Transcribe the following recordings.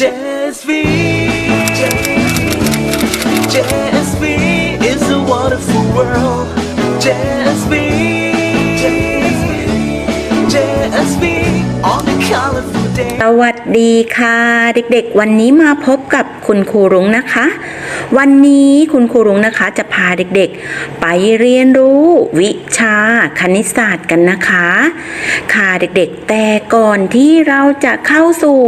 JSV JSV is a wonderful world JSV JSV on the colorful day สวัสดีค่ะ เด็กๆ วันนี้มาพบกับคุณครูรุ้งนะคะ วันนี้คุณครูรุ้งนะคะจะพาเด็กๆ ไปเรียนรู้วิชาคณิตศาสตร์กันนะคะ ค่ะเด็กๆ แต่ก่อนที่เราจะเข้าสู่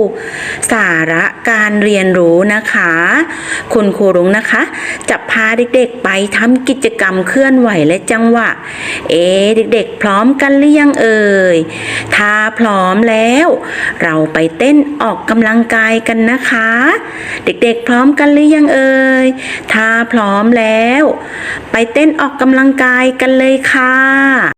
สาระการเรียนรู้นะคะ คุณครูรุ้งนะคะ จะพาเด็กๆ ไปทำกิจกรรมเคลื่อนไหวและจังหวะ เอ๊เด็กๆ พร้อมกันหรือยังเอ่ย ถ้าพร้อมแล้ว เราไปเต้นออกกำลังกายกันนะคะ เด็กๆ พร้อมกันหรือยังเอ่ยถ้าพร้อมแล้ว ไปเต้นออกกำลังกายกันเลยค่ะ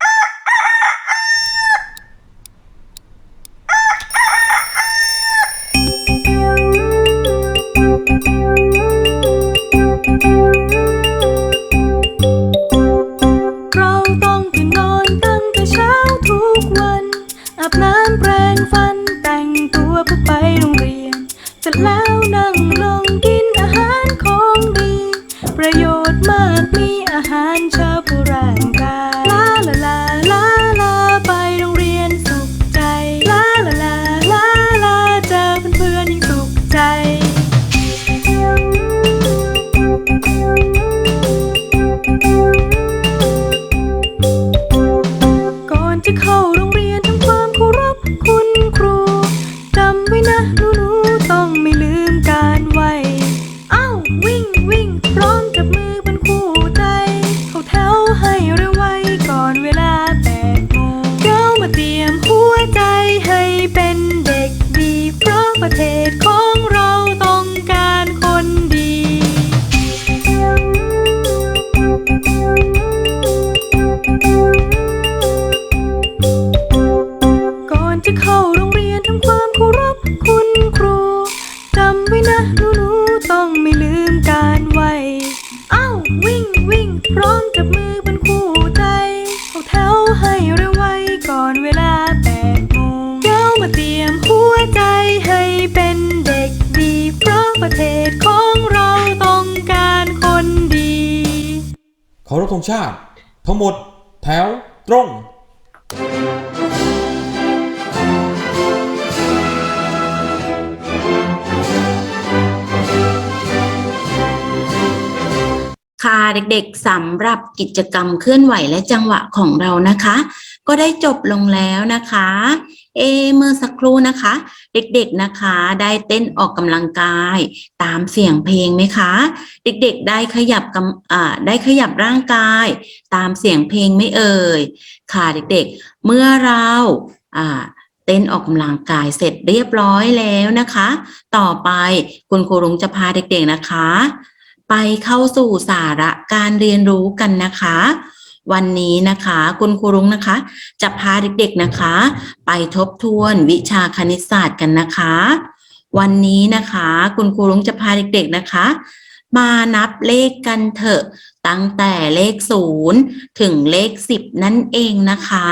เคารพธงชาติ ทั้งหมดแถวตรงค่ะเด็กๆสำหรับกิจกรรมเคลื่อนไหวและจังหวะของเรานะคะ ก็ได้จบลงแล้วนะคะ เอเมื่อสักครู่นะคะ เด็กๆนะคะ ได้เต้นออกกำลังกาย ตามเสียงเพลงไหมคะ เด็กๆได้ขยับกำอ่าได้ขยับร่างกาย ตามเสียงเพลงไม่เอ่ยค่ะเด็กๆ เมื่อเราอ่าเต้นออกกำลังกายเสร็จเรียบร้อยแล้วนะคะ ต่อไปคุณครูรุ้งจะพาเด็กๆนะคะ ไปเข้าสู่สาระการเรียนรู้กันนะคะ วันนี้นะคะ คุณครูรุ้งนะคะ จะพาเด็กๆนะคะ ไปทบทวนวิชาคณิตศาสตร์กันนะคะ วันนี้นะคะ คุณครูรุ้งจะพาเด็กๆนะคะ มานับเลขกันเถอะ ตั้งแต่เลขศูนย์ถึงเลขสิบนั่นเองนะคะ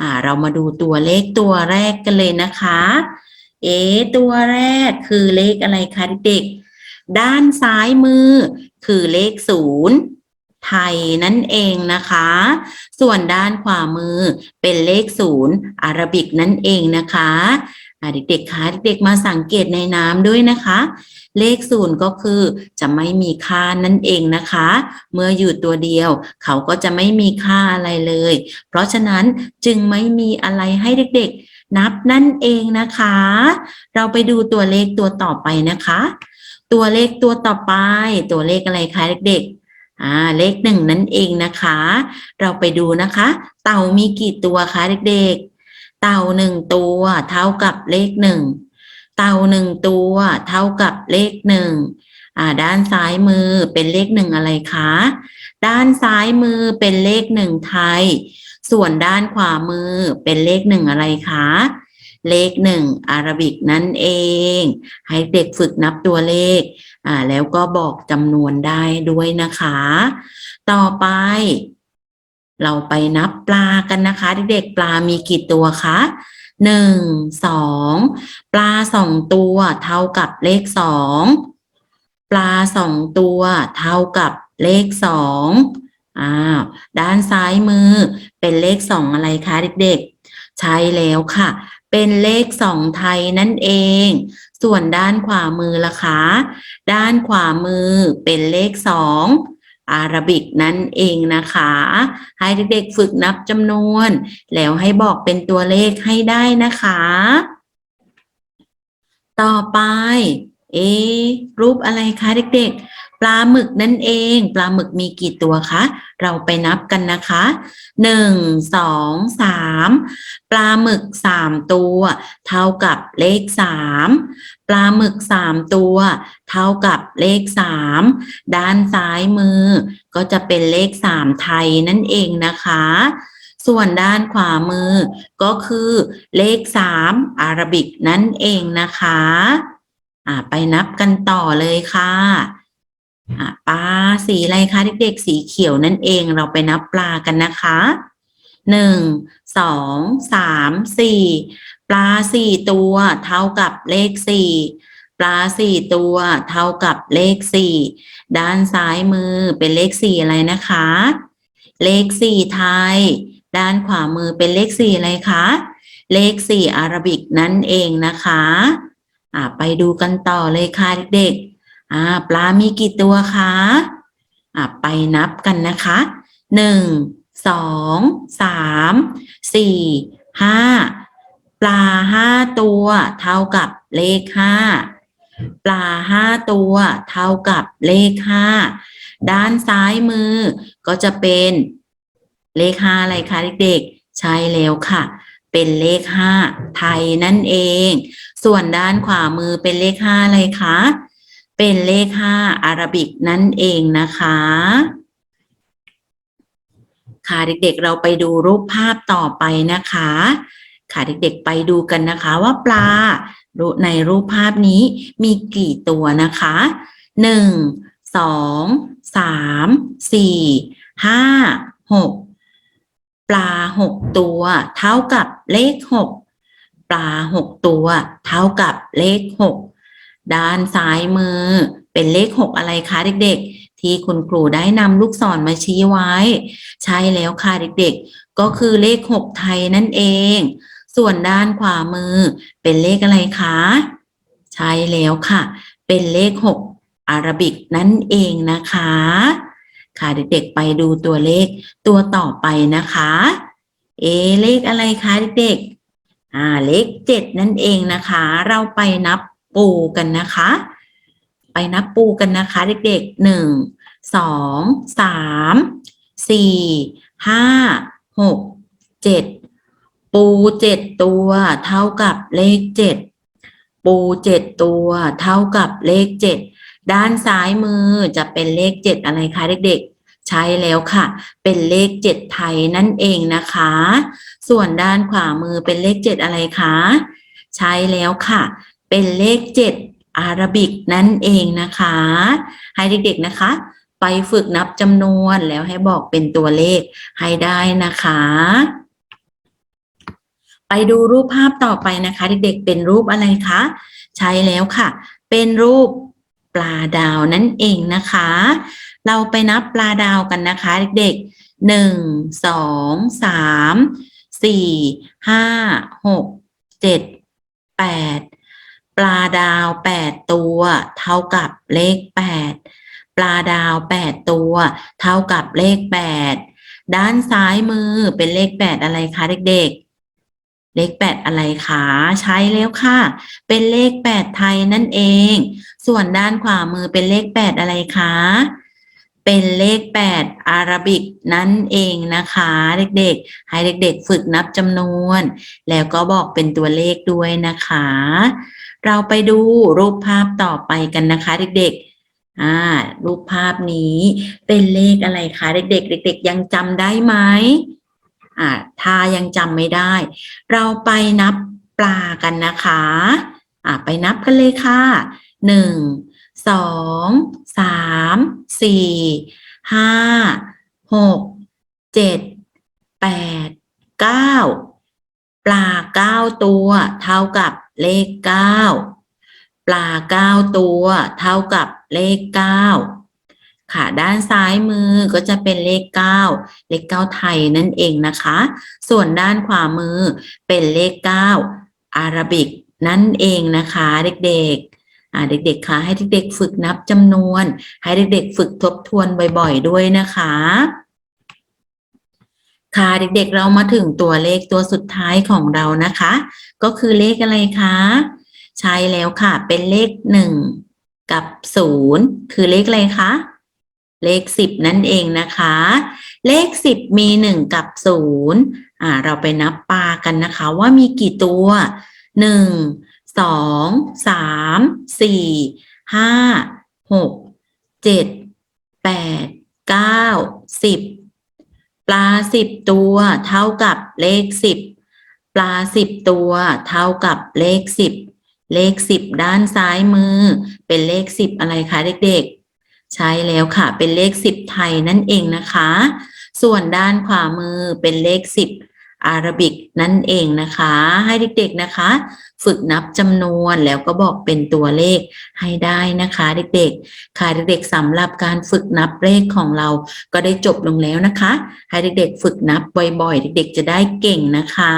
อ่าเรามาดูตัวเลขตัวแรกกันเลยนะคะ เอตัวแรกคือเลขอะไรคะเด็กๆด้านซ้ายมือคือเลขศูนย์ ไทยนั่นเองนะคะ ส่วนด้านขวามือเป็นเลขศูนย์อารบิกนั่นเองนะคะเด็กๆคะเด็กๆมาสังเกตในน้ำด้วยนะคะ เลขศูนย์ก็คือจะไม่มีค่านั่นเองนะคะ เมื่ออยู่ตัวเดียว เขาก็จะไม่มีค่าอะไรเลย เพราะฉะนั้นจึงไม่มีอะไรให้เด็กๆ นับนั่นเองนะคะ เราไปดูตัวเลขตัวต่อไปนะคะ ตัวเลขตัวต่อไป ตัวเลขอะไรคะเด็กๆ อ่าเลขหนึ่งนั่นเองนะคะ เราไปดูนะคะ เต่ามีกี่ตัวคะเด็กๆ เต่าหนึ่งตัวเท่ากับเลขหนึ่งเต่าหนึ่งตัวเท่ากับเลขหนึ่งอ่าด้านซ้ายมือเป็นเลขหนึ่งอะไรคะ ด้านซ้ายมือเป็นเลขหนึ่งไทย ส่วนด้านขวามือเป็นเลขหนึ่งอะไรคะเลขหนึ่งอาราบิกนั่นเอง ให้เด็กฝึกนับตัวเลข อ่าแล้วก็บอกจำนวนได้ด้วยนะคะ ต่อไป เราไปนับปลากันนะคะเด็กๆปลามีกี่ตัวคะหนึ่งสองปลาสองตัวเท่ากับเลขสองปลาสองตัวเท่ากับเลขสองอ้าวด้านซ้ายมือเป็นเลขสองอะไรคะเด็กๆ ใช่แล้วค่ะ เป็นเลขสองไทยนั่นเอง ส่วนด้านขวามือล่ะคะ ด้านขวามือเป็นเลขสองอาราบิกนั่นเองนะคะ ให้เด็กๆฝึกนับจำนวน แล้วให้บอกเป็นตัวเลขให้ได้นะคะ ต่อไป เอ รูปอะไรคะเด็กๆ ปลาหมึกนั่นเอง ปลาหมึกมีกี่ตัวคะ เราไปนับกันนะคะหนึ่งสองสามปลาหมึกสามตัว เท่ากับเลขสามปลาหมึกสามตัว เท่ากับเลขสามด้านซ้ายมือ ก็จะเป็นเลขสามไทยนั่นเองนะคะส่วนด้านขวามือก็คือเลขสามอาราบิกนั่นเองนะคะ อ่าไปนับกันต่อเลยค่ะอ่าปลาสีอะไรคะเด็กๆ สีเขียวนั่นเองเราไปนับปลากันนะคะหนึ่งสองสามสี่ปลาสี่ตัวเท่ากับเลขสี่ปลาสี่ตัวเท่ากับเลขสี่ด้านซ้ายมือเป็นเลขสี่อะไรนะคะ เลขสี่ไทย ด้านขวามือเป็นเลขสี่อะไรคะ เลขสี่อาราบิกนั่นเองนะคะ อ่าไปดูกันต่อเลยค่ะเด็กๆอ่าปลามีกี่ตัวคะอ่าไปนับกันนะคะหนึ่งสองสามสี่ห้าปลาห้าตัว เท่ากับเลขห้าปลาห้าตัว เท่ากับเลขห้าด้านซ้ายมือ ก็จะเป็นเลขห้าอะไรคะเด็กๆ ใช่แล้วค่ะ เป็นเลขห้าไทยนั่นเอง ส่วนด้านขวามือเป็นเลขห้าอะไรคะ เป็นเลขห้าอารบิกนั่นเองนะคะ ค่ะเด็กๆเราไปดูรูปภาพต่อไปนะคะ ค่ะเด็กๆไปดูกันนะคะว่าปลาในรูปภาพนี้มีกี่ตัวนะคะหนึ่งสองสามสี่ห้าหกปลาหกตัว เท่ากับเลขหก ปลาหกตัว เท่ากับเลขหกด้านซ้ายมือ เป็นเลขหกอะไรคะเด็ก ๆ ที่คุณครูได้นำลูกศรมาชี้ไว้ ใช่แล้วค่ะเด็ก ๆ ก็คือเลขหกไทยนั่นเอง ส่วนด้านขวามือ เป็นเลขอะไรคะ ใช่แล้วค่ะ เป็นเลขหกอาราบิกนั่นเองนะคะ ค่ะเด็ก ๆ ไปดูตัวเลขตัวต่อไปนะคะ เอเลขอะไรคะเด็กๆ อ่าเลขเจ็ดนั่นเองนะคะ เราไปนับปูกันนะคะ ไปนับปูกันนะคะ เด็กๆหนึ่งสองสามสี่ห้าหกเจ็ดปูเจ็ดตัวเท่ากับเลขเจ็ดปูเจ็ดตัวเท่ากับเลขเจ็ดด้านซ้ายมือจะเป็นเลขเจ็ดอะไรคะเด็กๆ ใช่แล้วค่ะ เป็นเลขเจ็ดไทยนั่นเองนะคะ ส่วนด้านขวามือเป็นเลขเจ็ดอะไรคะ ใช่แล้วค่ะ เป็นเลขเจ็ดอาราบิกนั่นเองนะคะ ให้เด็กๆนะคะ ไปฝึกนับจำนวนแล้วให้บอกเป็นตัวเลขให้ได้นะคะ ไปดูรูปภาพต่อไปนะคะ เด็กๆเป็นรูปอะไรคะ ใช่แล้วค่ะ เป็นรูปปลาดาวนั่นเองนะคะ เราไปนับปลาดาวกันนะคะ เด็กๆหนึ่งสองสาม สี่ห้าหกเจ็ดแปดปลาดาวแปดตัว เท่ากับเลขแปดปลาดาวแปดตัว เท่ากับเลขแปดด้านซ้ายมือเป็นเลขแปดอะไรคะเด็กๆ เลขแปดอะไรคะใช่แล้วค่ะ เป็นเลขแปดไทยนั่นเอง ส่วนด้านขวามือเป็นเลขแปดอะไรคะ เป็นเลขแปดอาราบิกนั่นเองนะคะ เด็กๆ ให้เด็กๆ ฝึกนับจำนวน แล้วก็บอกเป็นตัวเลขด้วยนะคะ เราไปดูรูปภาพต่อไปกันนะคะ เด็กๆอ่ารูปภาพนี้เป็นเลขอะไรคะเด็กๆเด็ก ๆ ยังจำได้ไหมอ่าถ้ายังจำไม่ได้ เราไปนับปลากันนะคะ อ่าไปนับกันเลยค่ะหนึ่ง สองสามสี่ห้าหกเจ็ดแปดเก้าปลาเก้าตัวเท่ากับเลขเก้าปลาเก้าตัวเท่ากับเลขเก้าค่ะด้านซ้ายมือก็จะเป็นเลขเก้าเลขเก้าไทยนั่นเองนะคะ ส่วนด้านขวามือเป็นเลขเก้าอาราบิกนั่นเองนะคะ เด็กๆ เด็กๆคะให้เด็กๆฝึกนับจำนวน ให้เด็กๆ ฝึกทบทวนบ่อยๆ ด้วยนะคะ ค่ะเด็กๆเรามาถึงตัวเลขตัวสุดท้ายของเรานะคะ ก็คือเลขอะไรคะใช่แล้วค่ะ เป็นเลขหนึ่งกับศูนย์คือเลขอะไรคะเลขสิบนั่นเองนะคะ เลขสิบมีหนึ่งกับศูนย์อ่าเราไปนับปลากันนะคะ ว่ามีกี่ตัวหนึ่ง สองสามสี่ห้าหกเจ็ดแปดเก้าสิบปลาสิบตัวเท่ากับเลขสิบปลาสิบตัวเท่ากับเลขสิบเลขสิบด้านซ้ายมือ เป็นเลขสิบอะไรคะเด็กๆ ใช่แล้วค่ะเป็นเลขสิบไทยนั่นเองนะคะ ส่วนด้านขวามือเป็นเลขสิบ อาราบิกนั่นเองนะคะ ให้เด็กๆนะคะ ฝึกนับจำนวนแล้วก็บอกเป็นตัวเลขให้ได้นะคะ เด็กๆ ค่ะเด็กๆสำหรับการฝึกนับเลขของเราก็ได้จบลงแล้วนะคะ ให้เด็กๆ ฝึกนับบ่อยๆ เด็กๆ จะได้เก่งนะคะ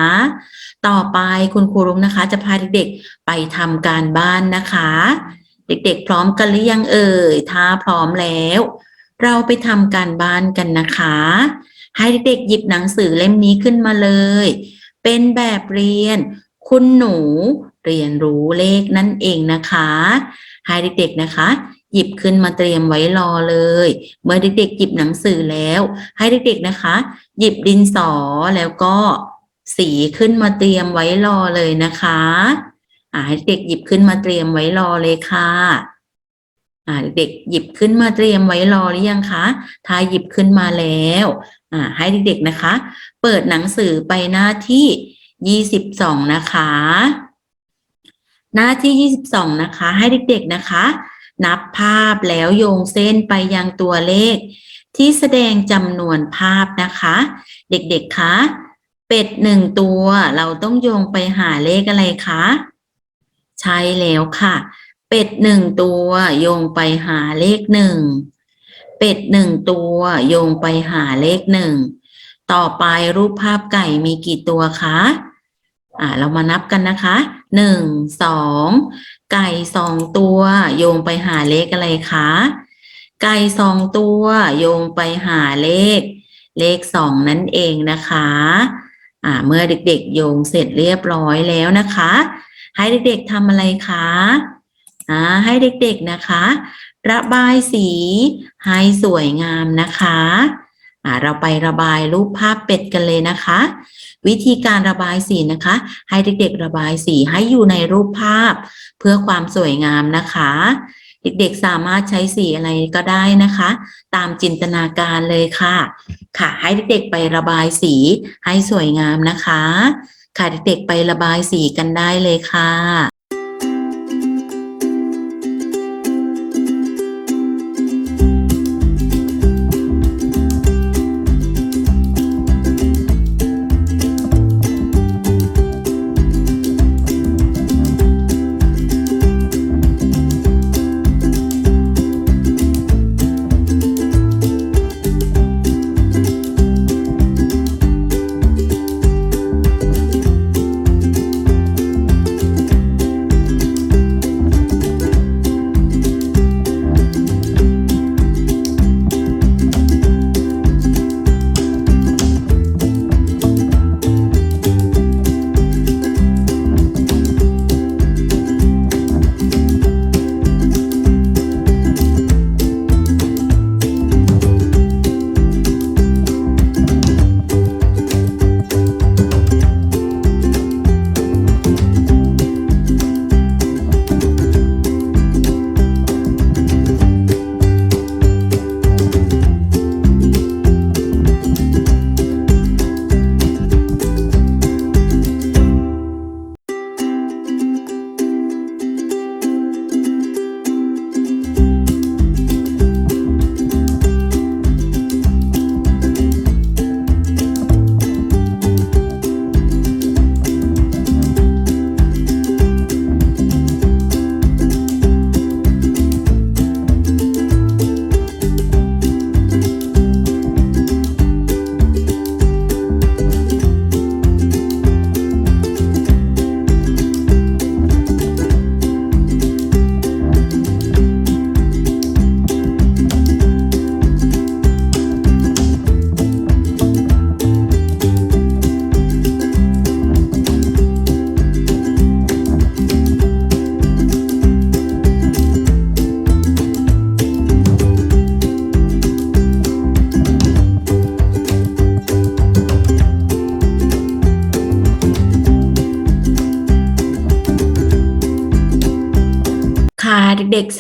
ต่อไปคุณครูรุ้งนะคะ จะพาเด็กๆ ไปทำการบ้านนะคะ เด็กๆ พร้อมกันหรือยังเอ่ยถ้าพร้อมแล้ว เราไปทำการบ้านกันนะคะ ให้เด็กๆหยิบหนังสือเล่มนี้ขึ้นมาเลย เป็นแบบเรียน คุณหนูเรียนรู้เลขนั่นเองนะคะ ให้เด็กๆนะคะ หยิบขึ้นมาเตรียมไว้รอเลย เมื่อเด็กๆหยิบหนังสือแล้ว ให้เด็กๆนะคะ หยิบดินสอแล้วก็สีขึ้นมาเตรียมไว้รอเลยนะคะอ่าให้เด็กหยิบขึ้นมาเตรียมไว้รอเลยค่ะอ่าเด็กหยิบขึ้นมาเตรียมไว้รอหรือยังคะถ้าหยิบขึ้นมาแล้ว อ่าให้เด็กๆนะคะ เปิดหนังสือไปหน้าที่ยี่สิบสองนะคะ หน้าที่ยี่สิบสองนะคะ ให้เด็กๆนะคะ นับภาพแล้วโยงเส้นไปยังตัวเลข ที่แสดงจำนวนภาพนะคะ เด็กๆคะเป็ดหนึ่งตัวเราต้องโยงไปหาเลขอะไรคะใช่แล้วค่ะ เป็ดหนึ่งตัวโยงไปหาเลขหนึ่ง เป็ดหนึ่งตัวโยงไปหาเลขหนึ่ง ต่อไปรูปภาพไก่มีกี่ตัวคะ อ่า เรามานับกันนะคะหนึ่งสองไก่สองตัวโยงไปหาเลขอะไรคะ ไก่สองตัวโยงไปหาเลข เลขสองนั่นเองนะคะ อ่า เมื่อเด็กๆ โยงเสร็จเรียบร้อยแล้วนะคะ ให้เด็กๆทำอะไรคะ อ่า ให้เด็กๆนะคะ ระบายสีให้สวยงามนะคะเราไประบายรูปภาพเป็ดกันเลยนะคะ วิธีการระบายสีนะคะ ให้เด็กๆระบายสีให้อยู่ในรูปภาพ เพื่อความสวยงามนะคะ เด็กๆสามารถใช้สีอะไรก็ได้นะคะ ตามจินตนาการเลยค่ะ ค่ะให้เด็กๆไประบายสีให้สวยงามนะคะ ค่ะเด็กๆไประบายสีกันได้เลยค่ะ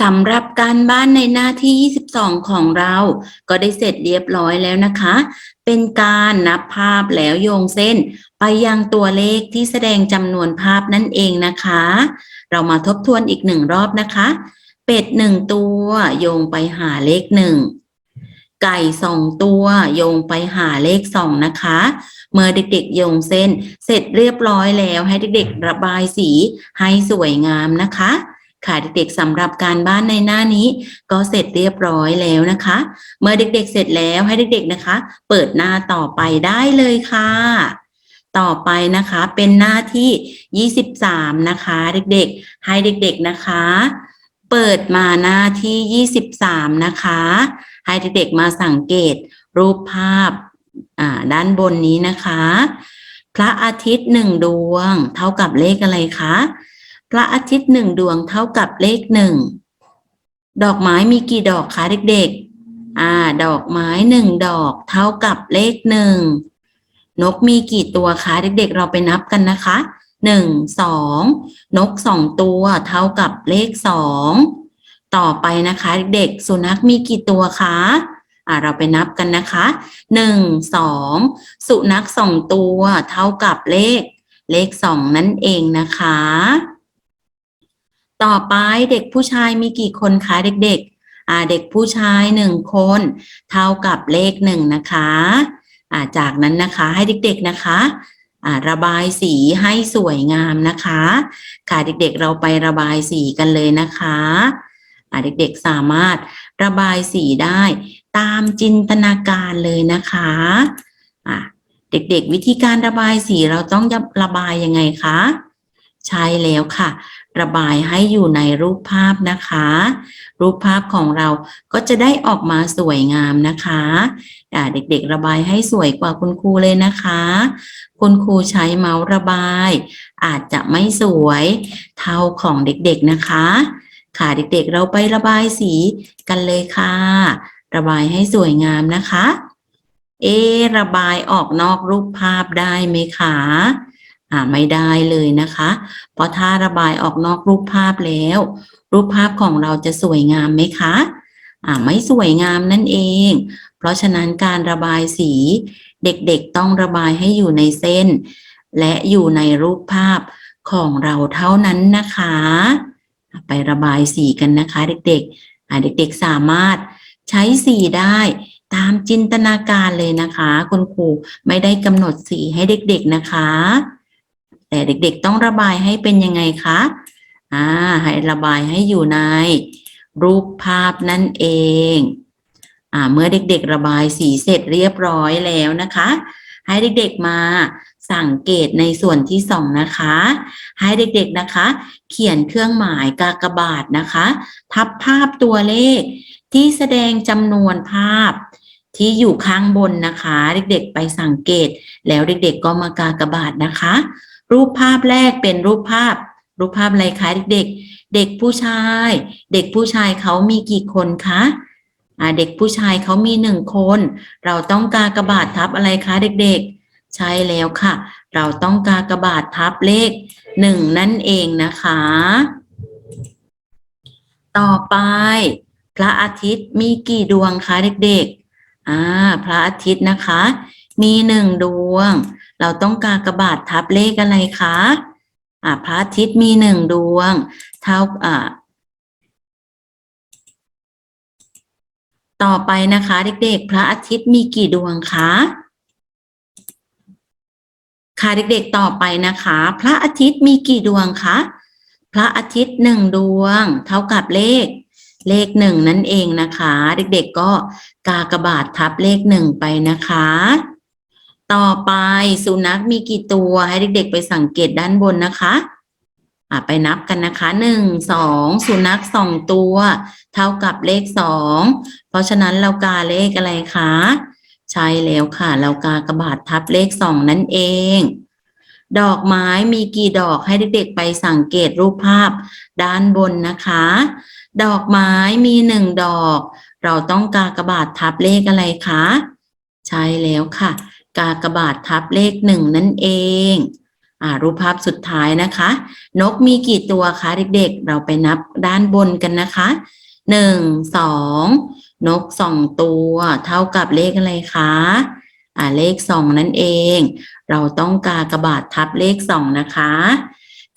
สำหรับการบ้านในหน้าที่ 22 ของเรา ก็ได้เสร็จเรียบร้อยแล้วนะคะ เป็นการนับภาพแล้วโยงเส้น ไปยังตัวเลขที่แสดงจำนวนภาพนั่นเองนะคะ เรามาทบทวนอีกหนึ่งรอบนะคะ เป็ดหนึ่งตัวโยงไปหาเลขหนึ่งไก่สองตัวโยงไปหาเลขสองนะคะ เมื่อเด็กๆโยงเส้น เสร็จเรียบร้อยแล้วให้เด็กๆระบายสีให้สวยงามนะคะ ค่ะเด็กๆสำหรับการบ้านในหน้านี้ ก็เสร็จเรียบร้อยแล้วนะคะ เมื่อเด็กๆเสร็จแล้วให้เด็กๆนะคะ เปิดหน้าต่อไปได้เลยค่ะ ต่อไปนะคะเป็นหน้าที่ 23 นะคะ เด็กๆ ให้เด็กๆนะคะ เปิดมาหน้าที่ 23 นะคะ ให้เด็กๆมาสังเกตรูปภาพาด้านบนนี้นะคะ พระอาทิตย์หนึ่งดวง เท่ากับเลขอะไรคะ พระอาทิตย์หนึ่งดวงเท่ากับเลขหนึ่ง ดอกไม้มีกี่ดอกคะเด็กๆ อ่า ดอกไม้หนึ่งดอกเท่ากับเลขหนึ่ง นกมีกี่ตัวคะเด็กๆ เราไปนับกันนะคะหนึ่งสองนกสองตัวเท่ากับเลขสองต่อไปนะคะเด็กๆสุนัขมีกี่ตัวคะอ่าเราไปนับกันนะคะหนึ่งสองสุนัขสองตัวเท่ากับเลข เลขสองนั่นเองนะคะ ต่อไปเด็กผู้ชายมีกี่คนคะเด็กๆอ่าเด็กผู้ชายหนึ่งคน เท่ากับเลขหนึ่งนะคะอ่าจากนั้นนะคะให้เด็กๆนะคะอ่าระบายสีให้สวยงามนะคะ ค่ะเด็กๆเราไประบายสีกันเลยนะคะอ่าเด็กๆสามารถระบายสีได้ตามจินตนาการเลยนะคะอ่าเด็กๆ วิธีการระบายสีเราต้องระบายยังไงคะใช่แล้วค่ะ ระบายให้อยู่ในรูปภาพนะคะ รูปภาพของเราก็จะได้ออกมาสวยงามนะคะเด็กๆ ระบายให้สวยกว่าคุณครูเลยนะคะ คุณครูใช้เมาส์ระบาย อาจจะไม่สวยเท่าของเด็กๆนะคะ ค่ะเด็กๆ เราไประบายสีกันเลยค่ะ ระบายให้สวยงามนะคะ เอะระบายออกนอกรูปภาพได้ไหมคะ อ่าไม่ได้เลยนะคะ เพราะถ้าระบายออกนอกรูปภาพแล้ว รูปภาพของเราจะสวยงามไหมคะอ่าไม่สวยงามนั่นเอง เพราะฉะนั้นการระบายสีเด็กๆต้องระบายให้อยู่ในเส้น และอยู่ในรูปภาพของเราเท่านั้นนะคะ ไประบายสีกันนะคะ เด็กๆอ่าเด็กๆสามารถใช้สีได้ตามจินตนาการเลยนะคะ คุณครูไม่ได้กำหนดสีให้เด็กๆนะคะ แต่เด็กๆต้องระบายให้เป็นยังไงคะอ่าให้ระบายให้อยู่ในรูปภาพนั่นเองอ่าเมื่อเด็กๆระบายสีเสร็จเรียบร้อยแล้วนะคะ ให้เด็กๆมาสังเกตในส่วนที่สองนะคะ ให้เด็กๆนะคะ เขียนเครื่องหมายกากบาทนะคะ ทับภาพตัวเลขที่แสดงจำนวนภาพที่อยู่ข้างบนนะคะ เด็กๆไปสังเกตแล้วเด็กๆก็มากากบาทนะคะ รูปภาพแรกเป็นรูปภาพ รูปภาพอะไรคะเด็กเด็กผู้ชาย เด็กผู้ชายเขามีกี่คนคะเด็กผู้ชายเขามีหนึ่งคน เราต้องกากระบาททับอะไรคะเด็กๆ ใช่แล้วค่ะ เราต้องกากระบาททับเลขหนึ่งนั่นเองนะคะ ต่อไป พระอาทิตย์มีกี่ดวงคะเด็กๆอ่าพระอาทิตย์นะคะ มีหนึ่งดวง เราต้องกากบาททับเลขอะไรคะอ่าพระอาทิตย์มีหนึ่งดวง เท่าอ่าต่อไปนะคะ เด็กๆ พระอาทิตย์มีกี่ดวงคะค่ะเด็กๆต่อไปนะคะ พระอาทิตย์มีกี่ดวงคะพระอาทิตย์หนึ่งดวง เท่ากับเลข เลขหนึ่งนั่นเองนะคะ เด็กๆก็กากบาททับเลขหนึ่งไปนะคะ ต่อไปสุนัขมีกี่ตัวให้เด็กๆไปสังเกตด้านบนนะคะอ่าไปนับกันนะคะหนึ่งสองสุนัขสองตัว เท่ากับเลขสองเพราะฉะนั้นเรากาเลขอะไรคะใช่แล้วค่ะ เรากากระบาททับเลขสองนั่นเอง ดอกไม้มีกี่ดอกให้เด็กๆไปสังเกตรูปภาพด้านบนนะคะ ดอกไม้มีหนึ่งดอก เราต้องกากระบาททับเลขอะไรคะใช่แล้วค่ะ กากบาททับเลขหนึ่งนั่นเองอ่ารูปภาพสุดท้ายนะคะ นกมีกี่ตัวคะเด็กๆ เราไปนับด้านบนกันนะคะหนึ่งสองนกสองตัวเท่ากับเลขอะไรคะอ่าเลขสองนั่นเอง เราต้องกากระบาดทับเลขสองนะคะ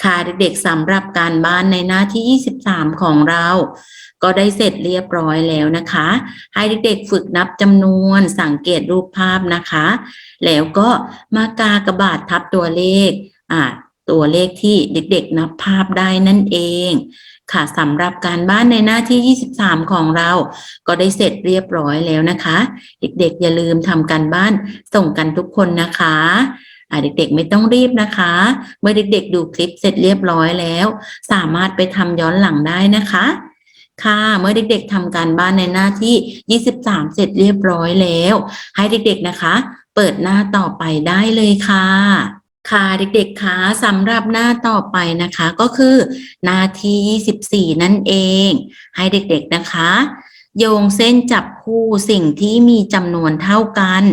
ค่ะเด็กๆสำหรับการบ้านในหน้าที่ 23 ของเรา ก็ได้เสร็จเรียบร้อยแล้วนะคะ ให้เด็กๆฝึกนับจำนวนสังเกตรูปภาพนะคะ แล้วก็มากากระบาดทับตัวเลขอ่าตัวเลขที่เด็กๆนับภาพได้นั่นเอง ค่ะสำหรับการบ้านในหน้าที่ 23 ของเรา ก็ได้เสร็จเรียบร้อยแล้วนะคะ เด็กๆอย่าลืมทำการบ้านส่งกันทุกคนนะคะ เด็กๆไม่ต้องรีบนะคะ เมื่อเด็กๆดูคลิปเสร็จเรียบร้อยแล้ว สามารถไปทำย้อนหลังได้นะคะ ค่ะ เมื่อเด็กๆทำการบ้านในหน้าที่ 23 เสร็จเรียบร้อยแล้ว ให้เด็กๆนะคะ เปิดหน้าต่อไปได้เลยค่ะค่ะเด็กๆคะสำหรับหน้าต่อไปนะคะก็คือหน้าที่ 24 นั่นเอง ให้เด็กๆนะคะ โยงเส้นจับคู่สิ่งที่มีจำนวนเท่ากัน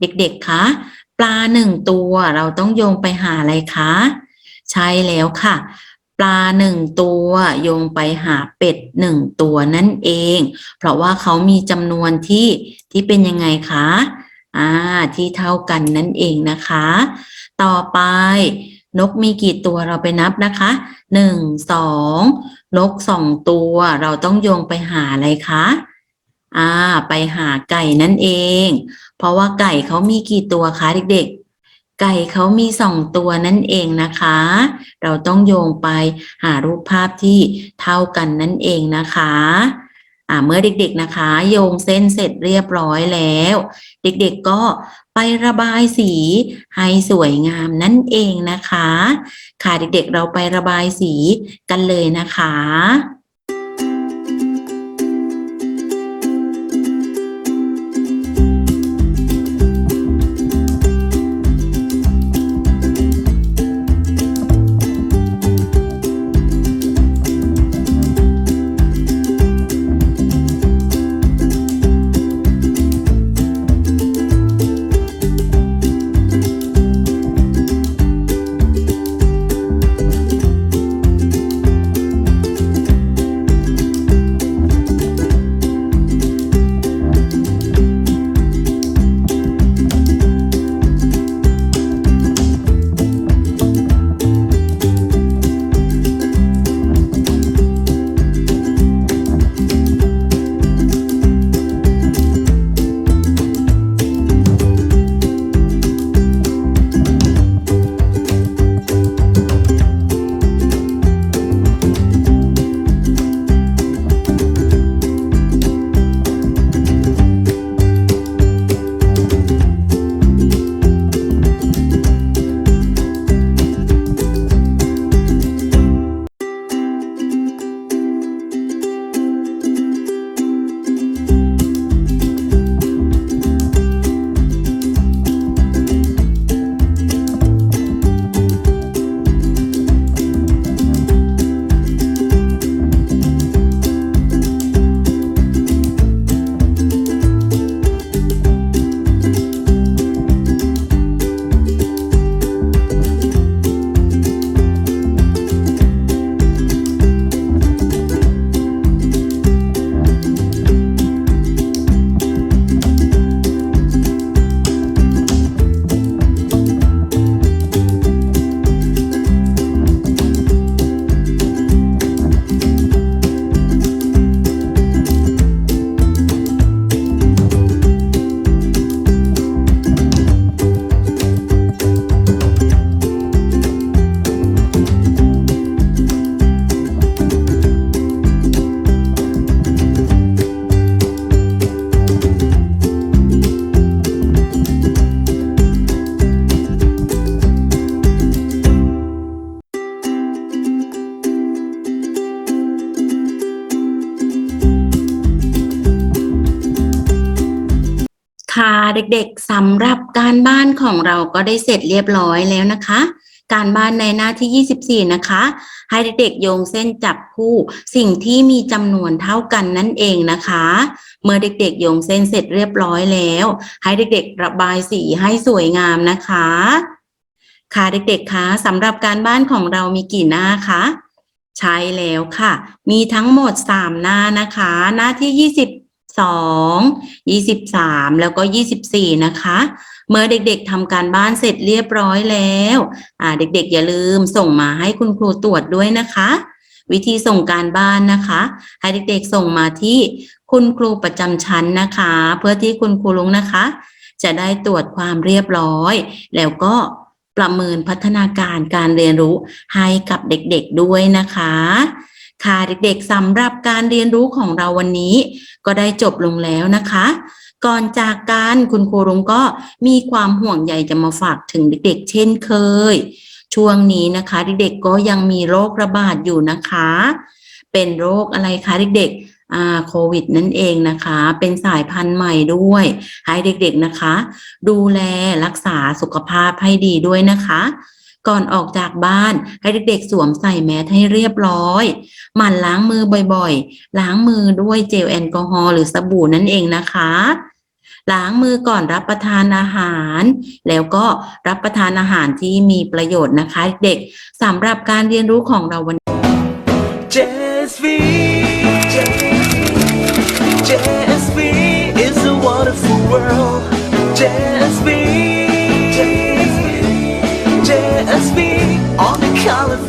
เด็กๆคะ ปลาหนึ่งตัวเราต้องโยงไปหาอะไรคะ ใช่แล้วค่ะ ปลาหนึ่งตัวโยงไปหาเป็ดหนึ่งตัวนั่นเอง เพราะว่าเขามีจำนวนที่ที่เป็นยังไงคะอ่าที่เท่ากันนั่นเองนะคะ ต่อไปนกมีกี่ตัวเราไปนับนะคะหนึ่งสองนกสองตัว เราต้องโยงไปหาอะไรคะ อ่า ไปหาไก่นั่นเอง เพราะว่าไก่เขามีกี่ตัวคะเด็ก ๆ ไก่เขามีสองตัวนั่นเองนะคะ เราต้องโยงไปหารูปภาพที่เท่ากันนั่นเองนะคะอ่าเมื่อเด็กๆนะคะ โยงเส้นเสร็จเรียบร้อยแล้ว เด็กๆก็ไประบายสีให้สวยงามนั่นเองนะคะ ค่ะเด็กๆเราไประบายสีกันเลยนะคะ เด็กๆสำหรับการบ้านของเราก็ได้เสร็จเรียบร้อยแล้วนะคะ การบ้านในหน้าที่ 24 นะคะ ให้เด็กๆโยงเส้นจับคู่สิ่งที่มีจำนวนเท่ากันนั่นเองนะคะ เมื่อเด็กๆโยงเส้นเสร็จเรียบร้อยแล้ว ให้เด็กๆระบายสีให้สวยงามนะคะ ค่ะเด็กๆคะสำหรับการบ้านของเรามีกี่หน้าคะใช่แล้วค่ะ มีทั้งหมด 3 หน้านะคะ หน้าที่ 22 23แล้วก็24นะคะ เมื่อเด็กๆทำการบ้านเสร็จเรียบร้อยแล้วอ่าเด็กๆ อย่าลืมส่งมาให้คุณครูตรวจด้วยนะคะ วิธีส่งการบ้านนะคะ ให้เด็กๆส่งมาที่คุณครูประจำชั้นนะคะ เพื่อที่คุณครูลุงนะคะ จะได้ตรวจความเรียบร้อย แล้วก็ประเมินพัฒนาการการเรียนรู้ให้กับเด็กๆด้วยนะคะ ค่ะเด็กๆสำหรับการเรียนรู้ของเราวันนี้ ก็ได้จบลงแล้วนะคะ ก่อนจากการคุณครูรุงก็มีความห่วงใยจะมาฝากถึงเด็กๆ เช่นเคย ช่วงนี้นะคะเด็กๆก็ยังมีโรคระบาดอยู่นะคะ เป็นโรคอะไรคะเด็กๆอาโควิดนั่นเองนะคะ เป็นสายพันธุ์ใหม่ด้วย ให้เด็กๆนะคะ ดูแลรักษาสุขภาพให้ดีด้วยนะคะ ก่อนออกจากบ้าน ให้เด็กๆ สวมใส่แมสให้เรียบร้อย หมั่นล้างมือบ่อยๆ ล้างมือด้วยเจลแอลกอฮอล์หรือสบู่นั่นเองนะคะ ล้างมือก่อนรับประทานอาหาร แล้วก็รับประทานอาหารที่มีประโยชน์นะคะ เด็กสำหรับการเรียนรู้ของเราวัน JSV JSV is a wonderful world JSV JSV